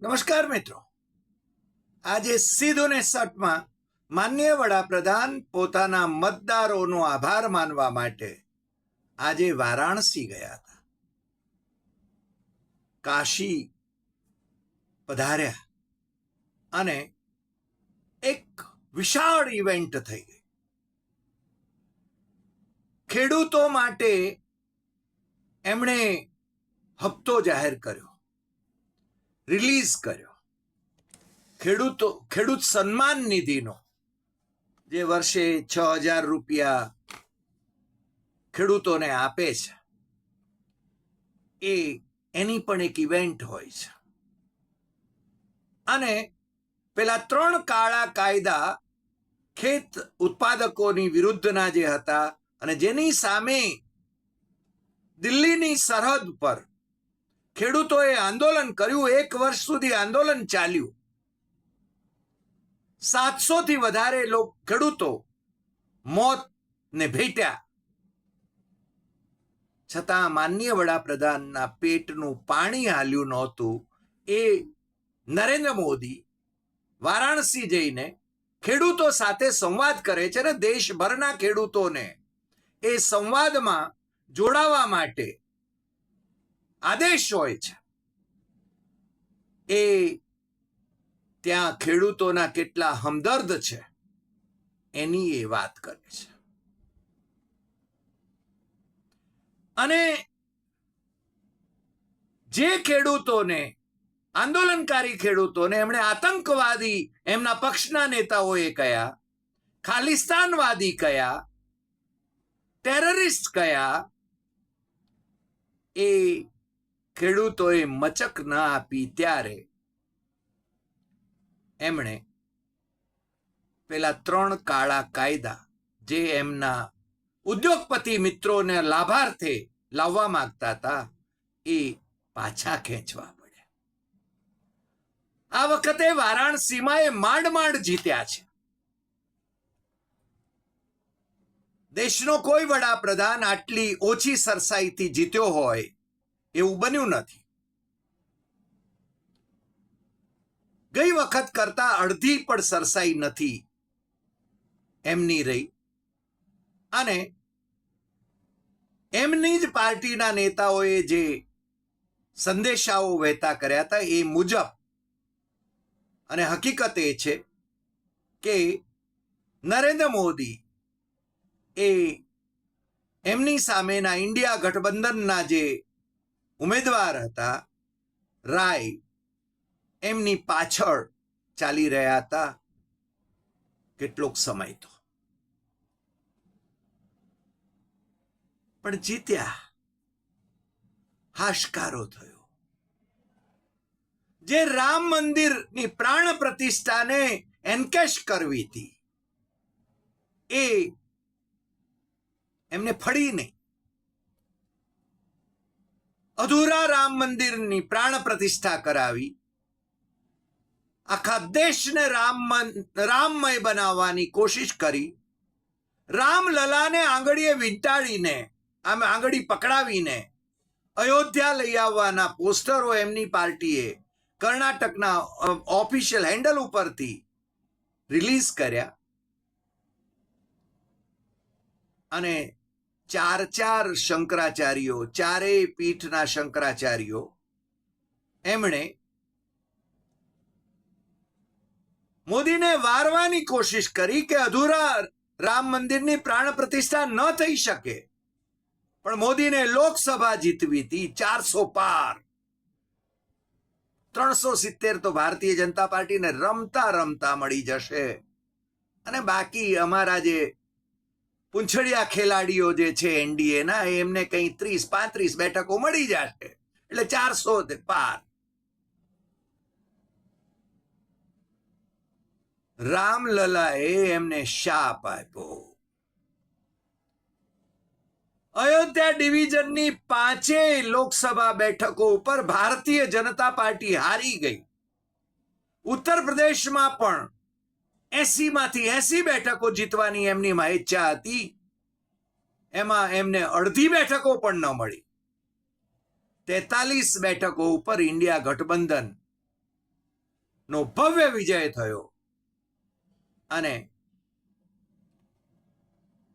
નમસ્કાર મિત્રો. આજે સીધું ને સટમાં માન્ય વડાપ્રધાન પોતાના મતદારોનો આભાર માનવા માટે આજે વારાણસી ગયા હતા. કાશી પધાર્યા અને એક વિશાળ ઇવેન્ટ થઈ ગઈ. ખેડૂતો માટે એમણે હપ્તો જાહેર કર્યો. રિલીઝ કર્યો. ખેડૂતો, ખેડૂત સન્માન નિધિનો જે વર્ષે છ હજાર રૂપિયા ખેડૂતોને આપે છે. એ, એની પણ એક ઇવેન્ટ હોય છે. અને પેલા ત્રણ કાળા કાયદા ખેત ઉત્પાદકોની વિરુદ્ધના જે હતા અને જેની સામે દિલ્હીની સરહદ પર ખેડૂતોએ આંદોલન કર્યું, એક વર્ષ સુધી આંદોલન ચાલ્યું. સાતસો થી વધારે લોક ખેડૂતો મોત ને ભેટ્યા. છતાં માન્ય વડાપ્રધાનના પેટનું પાણી હાલ્યું નહોતું. એ નરેન્દ્ર મોદી વારાણસી જઈને ખેડૂતો સાથે સંવાદ કરે છે ને દેશભરના ખેડૂતોને. એ સંવાદમાં જોડાવા માટે આદેશ હોય છે. એ ત્યાં ખેડૂતોના કેટલા હમદર્દ છે, એની એ વાત કરે છે. અને જે ખેડૂતોને, આંદોલનકારી ખેડૂતોને એમણે આતંકવાદી, એમના પક્ષના નેતાઓએ કયા, ખાલિસ્તાનવાદી કયા, ટેરરિસ્ટ કયા, એ ખેડૂતોએ મચક ન આપી ત્યારે એમણે પેલા ત્રણ કાળા કાયદા જે એમના ઉદ્યોગપતિ મિત્રોને લાભાર્થે લાવવા માંગતા હતા, એ પાછા ખેંચવા પડ્યા. આ વખતે વારાણસીમાં એ માંડ માંડ જીત્યા છે. દેશનો કોઈ વડાપ્રધાન આટલી ઓછી સરસાઈથી જીત્યો હોય એવું બન્યું નથી. ગઈ વખત કરતા અડધી પણ સરસાઈ નથી. એમની રહી. અને એમની જ પાર્ટીના નેતાઓએ જે સંદેશાઓ વહેતા કર્યા હતા એ મુજબ અને હકીકત એ છે કે નરેન્દ્ર મોદી એ એમની સામેના ઇન્ડિયા ગઠબંધનના જે ઉમેદવાર હતા, રાય, એમની પાછળ ચાલી રહ્યા હતા કેટલોક સમય તો. પણ જીત્યા, હાશકારો થયો. જે રામ મંદિરની પ્રાણ પ્રતિષ્ઠાને એન્કેશ કરવી હતી, એ એમને ફળી નહીં અધૂરા રામ મંદિરની પ્રાણ પ્રતિષ્ઠા કરાવી. આખા દેશને રામ રામમય બનાવવાની કોશિશ કરી. રામલલાને આંગળીએ વીંટાળીને, આમ આંગળી પકડાવીને અયોધ્યા લઈ આવવાના પોસ્ટરો એમની પાર્ટીએ કર્ણાટકના ઓફિશિયલ હેન્ડલ ઉપરથી રિલીઝ કર્યા. અને ચાર ચાર શંકરાચાર્યો, ચારેય પીઠના શંકરાચાર્યો, એમણે મોદીને વારવાની કોશિશ કરી કે અધૂરા રામ મંદિરની પ્રાણ પ્રતિષ્ઠા ન થઈ શકે. પણ મોદીને લોકસભા જીતવી હતી ચારસો પાર. ત્રણસો સિત્તેર તો ભારતીય જનતા પાર્ટીને રમતા રમતા મળી જશે. અને બાકી અમારા જે પૂંછડિયા ખેલાડીઓ જે છે એનડીએ ના, એમને કઈ ત્રીસ, પાંત્રીસ બેઠકો મળી જશે. એટલે ચારસો પાર. રામલલાએ એમને શાપ આપ્યો. અયોધ્યા ડિવિઝનની પાંચેય લોકસભા બેઠકો ઉપર ભારતીય જનતા પાર્ટી હારી ગઈ. ઉત્તર પ્રદેશમાં પણ એસી માંથી એસી બેઠકો જીતવાની એમની ઈચ્છા હતી. એમાં એમને અડધી બેઠકો પણ ન મળી. તેતાલીસ બેઠકો ઉપર ઇન્ડિયા ગઠબંધન નો ભવ્ય વિજય થયો. અને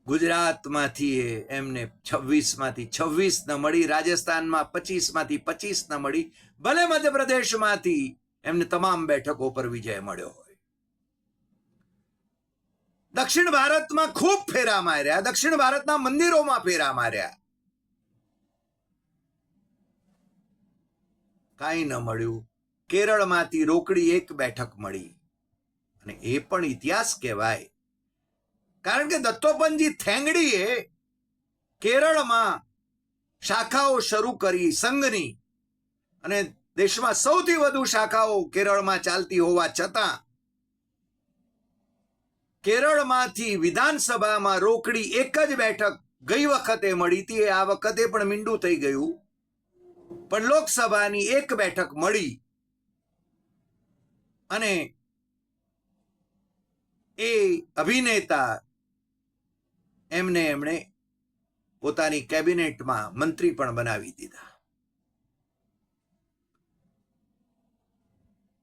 ગુજરાતમાંથી એમને છવ્વીસમાંથી છવ્વીસ ન મળી, રાજસ્થાનમાં પચીસમાંથી પચીસ ન મળી, ભલે મધ્યપ્રદેશમાંથી એમને તમામ બેઠકો પર વિજય મળ્યો. દક્ષિણ ભારતમાં ખૂબ ફેરા માર્યા, દક્ષિણ ભારતના મંદિરોમાં ફેરા માર્યા. કાંઈ ન મળ્યું. કેરળમાંથી રોકડી એક બેઠક મળી. અને એ પણ ઇતિહાસ કહેવાય. કારણ કે દત્તોપનજી થેંગડીએ કેરળમાં શાખાઓ શરૂ કરી, સંઘની. અને દેશમાં સૌથી વધુ શાખાઓ કેરળમાં ચાલતી હોવા છતાં કેરળમાંથી વિધાનસભામાં રોકડી એક જ બેઠક ગઈ વખતે મળી હતી. આ વખતે પણ મીંડું થઈ ગયું. પણ લોકસભાની એક બેઠક મળી. અને એ અભિનેતા એમને એમણે પોતાની કેબિનેટમાં મંત્રી પણ બનાવી દીધા.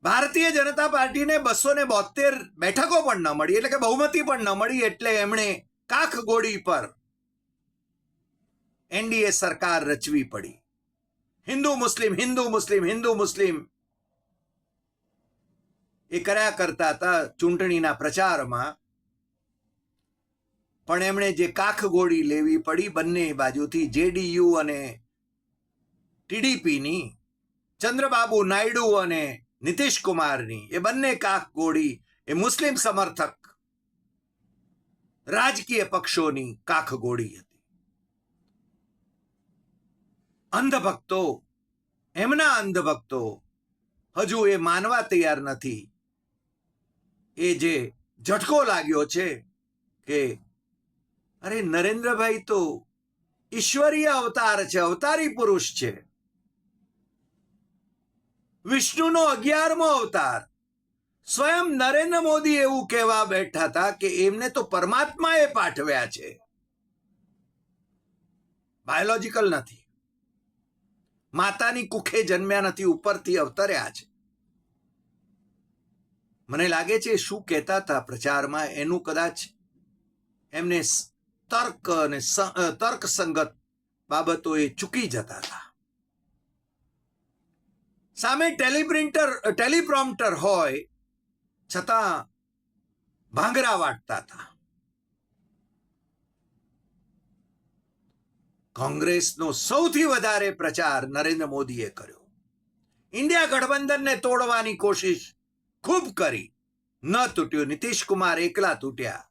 ભારતીય જનતા પાર્ટીને બસો ને બોતેર બેઠકો પણ ન મળી, એટલે કે બહુમતી પણ ન મળી, એટલે એમણે કાખગોડી પર એનડીએ સરકાર રચવી પડી. હિન્દુ મુસ્લિમ હિન્દુ મુસ્લિમ હિન્દુ મુસ્લિમ એ કર્યા કરતા હતા ચૂંટણીના પ્રચારમાં. પણ એમણે જે કાખગોળી લેવી પડી બંને બાજુથી, જેડીયુ અને ટીડીપીની, ચંદ્રબાબુ નાયડુ અને નીતિશ કુમારની એ બંને કાખગોળી એ મુસ્લિમ સમર્થક રાજકીય પક્ષોની કાખગોળી હતી અંધભક્તો એમના અંધભક્તો હજુ એ માનવા તૈયાર નથી એ જે ઝટકો લાગ્યો છે કે અરે નરેન્દ્રભાઈ તો ઈશ્વરીય અવતાર છે અવતારી પુરુષ છે વિષ્ણુનો અગિયારમો અવતાર. સ્વયં નરેન્દ્ર મોદી એવું કહેવા બેઠા હતા કે એમને તો પરમાત્માએ પાઠવ્યા છે. બાયોલોજિકલ નથી. માતાની કુખે જન્મ્યા નથી, ઉપરથી અવતર્યા છે. મને લાગે છે શું કહેતા હતા પ્રચારમાં, એનું કદાચ એમને તર્ક અને તર્કસંગત એ ચૂકી જતા હતા. સામે ટેલિપ્રિન્ટર, ટેલિપ્રોમ્પ્ટર હોય, છતાં ભાંગરા વાટતા હતા. કોંગ્રેસનો સૌથી વધારે પ્રચાર નરેન્દ્ર મોદીએ કર્યો. ઇન્ડિયા ગઠબંધનને તોડવાની કોશિશ ખૂબ કરી. ન તૂટ્યું. નીતિશ કુમાર એકલા તૂટ્યા.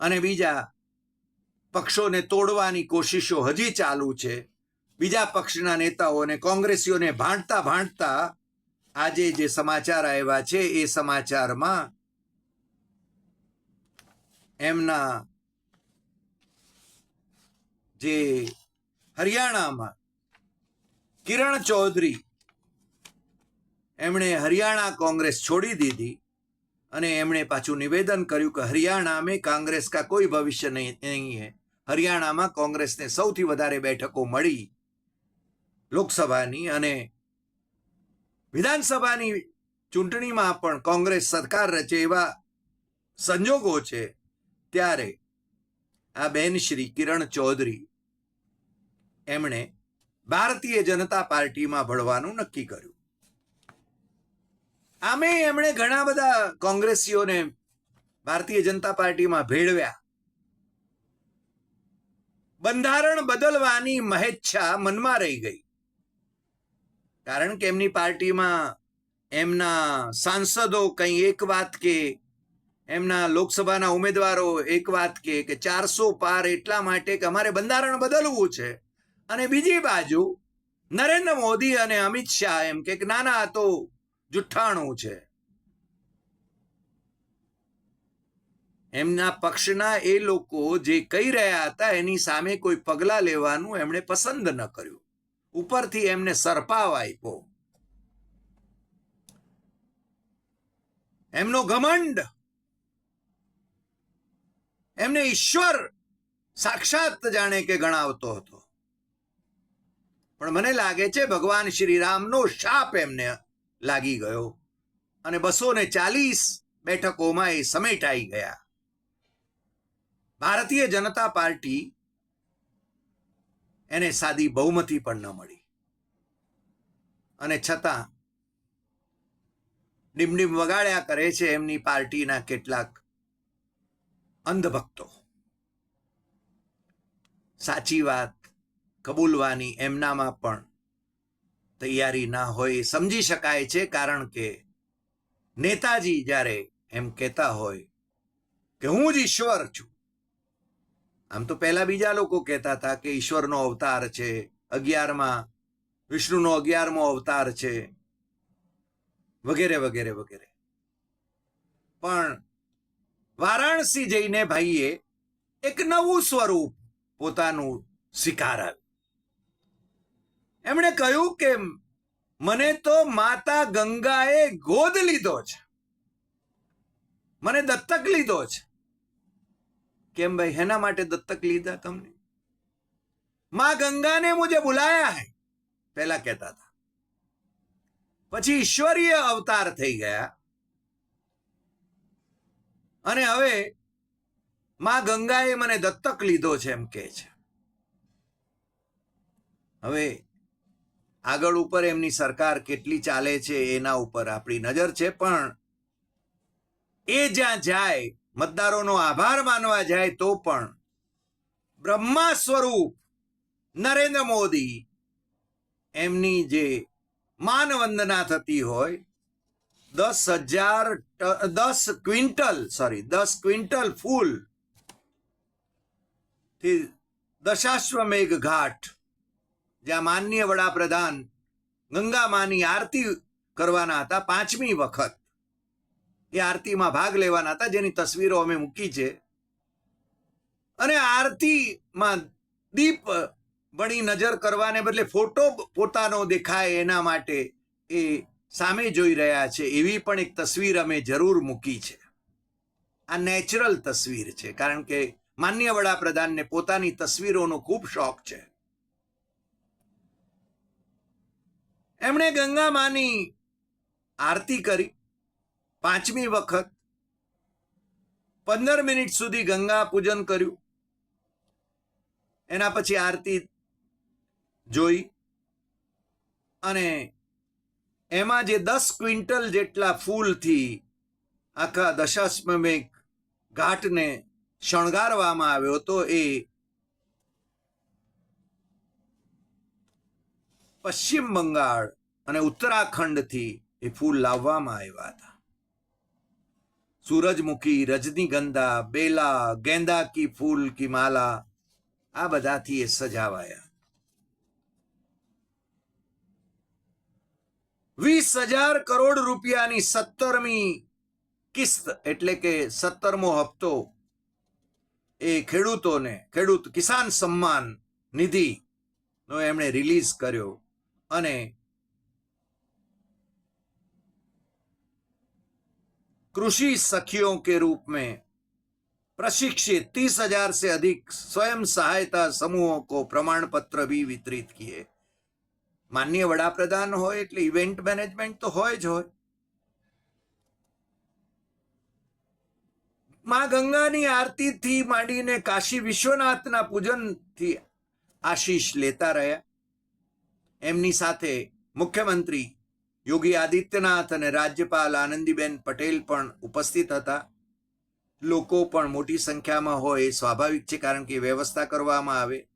અને બીજા પક્ષોને તોડવાની કોશિશો હજી ચાલુ છે. બીજા પક્ષના નેતાઓને કોંગ્રેસીઓને ભાંડતા ભાંડતા આજે જે સમાચાર આવ્યા છે, એ સમાચારમાં એમના જે હરિયાણામાં કિરણ ચૌધરી, એમણે હરિયાણા કોંગ્રેસ છોડી દીધી અને એમણે પાછું નિવેદન કર્યું કે હરિયાણા મેં કોંગ્રેસ કા કોઈ ભવિષ્ય નહીં નહીં હરિયાણામાં કોંગ્રેસને સૌથી વધારે બેઠકો મળી લોકસભાની અને વિધાનસભાની ચૂંટણીમાં પણ કોંગ્રેસ સરકાર રચે એવા સંજોગો છે, ત્યારે આ બેન શ્રી કિરણ ચૌધરી એમણે ભારતીય જનતા પાર્ટીમાં ભળવાનું નક્કી કર્યું. આમે એમણે ઘણા બધા કોંગ્રેસીઓને ભારતીય જનતા પાર્ટીમાં ભેળવ્યા. બંધારણ બદલવાની મહેચ્છા મનમાં રહી ગઈ. કારણ કે એમની પાર્ટીમાં એમના સાંસદો કંઈ એક વાત કે એમના લોકસભાના ઉમેદવારો એક વાત કે કે ચારસો પાર એટલા માટે કે અમારે બંધારણ બદલવું છે. અને બીજી બાજુ નરેન્દ્ર મોદી અને અમિત શાહ એમ કે ના ના તો જુઠ્ઠાણું છે. એમના પક્ષના એ લોકો જે કહી રહ્યા હતા એની સામે કોઈ પગલા લેવાનું એમણે પસંદ ન કર્યું. ઉપરથી એમને સરપાવ આપ્યો. એમનો ઘમંડ. એમને ઈશ્વર સાક્ષાત જાણે કે ગણાવતો હતો. પણ મને લાગે છે ભગવાન શ્રી રામનો શાપ એમને લાગી ગયો અને બસો ને ચાલીસ બેઠકોમાં એ સમેટાઈ ગયા. ભારતીય જનતા પાર્ટી એને સાદી બહુમતી પણ ન મળી. અને છતાં ડીમડીમ વગાડ્યા કરે છે એમની પાર્ટીના કેટલાક અંધભક્તો. સાચી વાત કબૂલવાની એમનામાં પણ તૈયારી ના હોય સમજી શકાય છે કારણ કે નેતાજી જ્યારે એમ કહેતા હોય કે હું જ ઈશ્વર છું આમ તો પહેલા બીજા લોકો કહેતા હતા કે ઈશ્વરનો અવતાર છે, અગિયારમાં, વિષ્ણુનો અગિયારમો અવતાર છે, વગેરે વગેરે વગેરે. પણ વારાણસી જઈને ભાઈએ એક નવું સ્વરૂપ પોતાનું સ્વીકારાવ્યું એમણે કહ્યું કે મને તો માતા ગંગાએ ગોદ લીધો છે. મને દત્તક લીધો છે. કેમ ભાઈ? હેના માટે દત્તક લીધા તમને? માં ગંગા મુજે બુલાયા હે પહેલા કહેતા હતા. પછી ઈશ્વરીય અવતાર થઈ ગયા. અને હવે માં ગંગાએ મને દત્તક લીધો છે એમ કહે છે. હવે આગળ ઉપર એમની સરકાર કેટલી ચાલે છે એના ઉપર આપણી નજર છે, પણ એ જ્યાં જાય મતદારોનો આભાર માનવા જાય તો પણ બ્રહ્મા સ્વરૂપ નરેન્દ્ર મોદી એમની જે માનવંદના થતી હોય, દસ હજાર, દસ ક્વિન્ટલ સોરી દસ ક્વિન્ટલ ફૂલથી દશાશ્વમેઘ ઘાટ, જ્યાં માનનીય વડાપ્રધાન ગંગા માની આરતી કરવાના હતા પાંચમી વખત. એ આરતીમાં ભાગ લેવાના હતા, જેની તસવીરો અમે મૂકી છે. અને આરતીમાં દીપ વળી નજર કરવાને બદલે ફોટો પોતાનો દેખાય એના માટે એ સામે જોઈ રહ્યા છે, એવી પણ એક તસવીર અમે જરૂર મૂકી છે. આ નેચરલ તસવીર છે, કારણ કે માન્ય વડાપ્રધાનને પોતાની તસવીરોનો ખૂબ શોખ છે. એમણે ગંગા માની આરતી કરી. પાંચમી વખત પંદર મિનિટ સુધી ગંગા પૂજન કર્યું. એના પછી આરતી જોઈ અને એમાં જે દસ ક્વિન્ટલ જેટલા ફૂલથી આખા દશાશ્વમેઘ ઘાટને શણગારવામાં આવ્યો હતો એ પશ્ચિમ બંગાળ અને ઉત્તરાખંડથી એ ફૂલ લાવવામાં આવ્યા હતા. સૂરજમુખી, રજનીગંધા, બેલા, ગેંદા કી ફૂલ કી માલા, આ બધાથી એ સજાવાયા. વીસ હજાર કરોડ રૂપિયાની સત્તરમી કિસ્ત, એટલે કે સત્તરમો હપ્તો, એ ખેડૂતોને, ખેડૂત કિસાન સન્માન નિધિ નો એમણે રિલીઝ કર્યો અને कृषि सखियों के रूप में प्रशिक्षित तीस हजार से अधिक स्वयं सहायता समूहों को प्रमाण पत्र भी वितरित किए માનનીય વડાપ્રધાન હોય એટલે ઇવેન્ટ મેનેજમેન્ટ તો હોય જ હોય માં ગંગાની આરતીથી માંડીને કાશી વિશ્વનાથના પૂજનથી આશીષ લેતા રહ્યા એમની સાથે મુખ્યમંત્રી યોગી આદિત્યનાથ અને રાજ્યપાલ આનંદીબેન પટેલ પણ ઉપસ્થિત હતા. લોકો પણ મોટી સંખ્યામાં હોય એ સ્વાભાવિક છે કારણ કે વ્યવસ્થા કરવામાં આવે.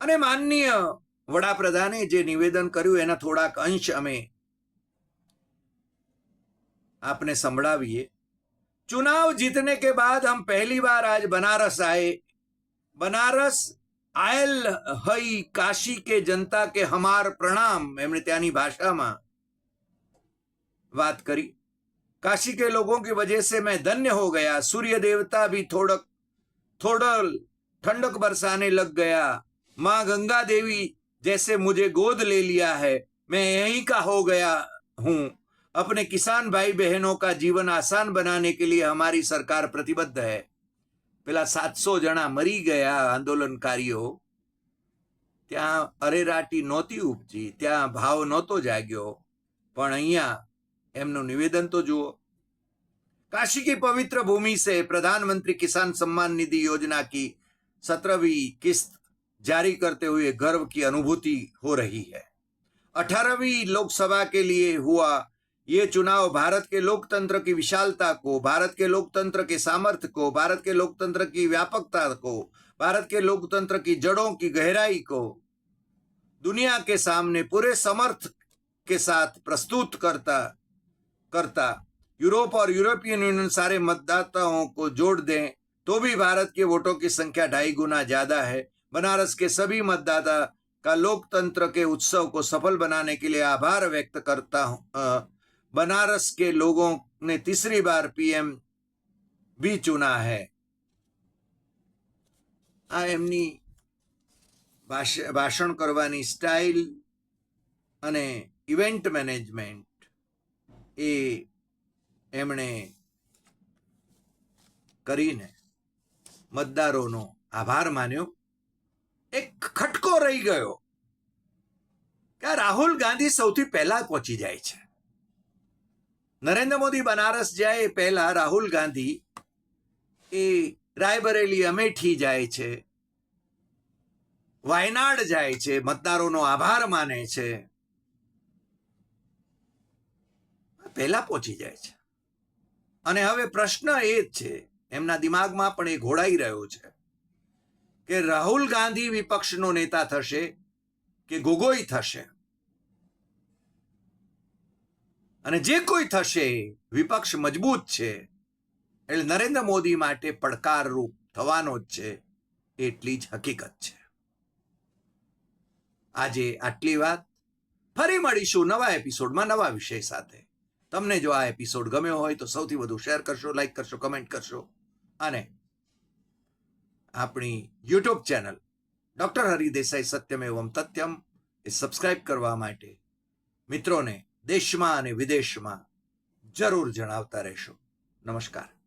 અને માનનીય વડાપ્રધાને જે નિવેદન કર્યું એના થોડાક અંશ અમે આપને સંભળાવીએ. ચુનાવ જીતને કે બાદ हम पहली बार आज बनारस आए बनारस आयल हई काशी के जनता के हमार प्रणाम એમણે ત્યાંની ભાષામાં बात करी काशी के लोगों की वजह से मैं धन्य हो गया सूर्य देवता भी थोड़क थोड़ा ठंडक बरसाने लग गया माँ गंगा देवी जैसे मुझे गोद ले लिया है मैं यहीं का हो गया हूँ अपने किसान भाई बहनों का जीवन आसान बनाने के लिए हमारी सरकार प्रतिबद्ध है પેલા સાતસો જણા મરી ગયા આંદોલનકારીઓ ત્યાં અરેરાટી નહોતી ઉપજી ત્યાં ભાવ નહોતો જાગ્યો પણ અહીંયા એમનું નિવેદન તો જુઓ काशी की पवित्र भूमि से प्रधानमंत्री किसान सम्मान निधि योजना की सत्रहवीं किस्त जारी करते हुए गर्व की अनुभूति हो रही है अठारहवीं लोकसभा के लिए हुआ ये चुनाव भारत के लोकतंत्र की विशालता को भारत के लोकतंत्र के सामर्थ्य को भारत के लोकतंत्र की व्यापकता को भारत के लोकतंत्र की जड़ों की गहराई को दुनिया के सामने पूरे समर्थ के साथ प्रस्तुत करता करता यूरोप और यूरोपियन यूनियन सारे मतदाताओं को जोड़ दें तो भी भारत के वोटों की संख्या ढाई गुना ज्यादा है बनारस के सभी मतदाता का लोकतंत्र के उत्सव को सफल बनाने के लिए आभार व्यक्त करता हूं अ, बनारस के लोगों ने तीसरी बार पीएम भी चुना है આ એમની ભાષ- ભાષણ કરવાની સ્ટાઇલ અને ઇવેન્ટ મેનેજમેન્ટ એ એમણે કરીને મતદારોનો આભાર માન્યો. એક ખટકો રહી ગયો કે રાહુલ ગાંધી સૌથી પહેલા પહોંચી જાય છે. નરેન્દ્ર મોદી બનારસ જાય એ પહેલા રાહુલ ગાંધી એ રાયબરેલી અમેઠી જાય છે. વાયનાડ જાય છે, મતદારોનો આભાર માને છે. પહેલા પહોંચી જાય છે. અને હવે પ્રશ્ન એ જ છે, એમના દિમાગમાં પણ એ ઘોડાઈ રહ્યો છે, કે રાહુલ ગાંધી વિપક્ષનો નેતા થશે કે ગોગોઈ થશે? અને જે કોઈ થશે, વિપક્ષ મજબૂત છે, એટલે નરેન્દ્ર મોદી માટે પડકારરૂપ થવાનો જ છે, એટલી જ હકીકત છે. આજે આટલી વાત. ફરી મળીશું નવા એપિસોડમાં નવા વિષય સાથે. તમને જો આ એપિસોડ ગમ્યો હોય તો સૌથી વધુ શેર કરશો લાઈક કરશો કમેન્ટ કરશો અને આપણી યુટ્યુબ ચેનલ ડૉક્ટર હરિદેસાઈ સત્યમ એવમ તથ્યમ એ સબસ્ક્રાઇબ કરવા માટે મિત્રોને દેશમાં અને વિદેશમાં જરૂર જણાવતા રહેશો. નમસ્કાર.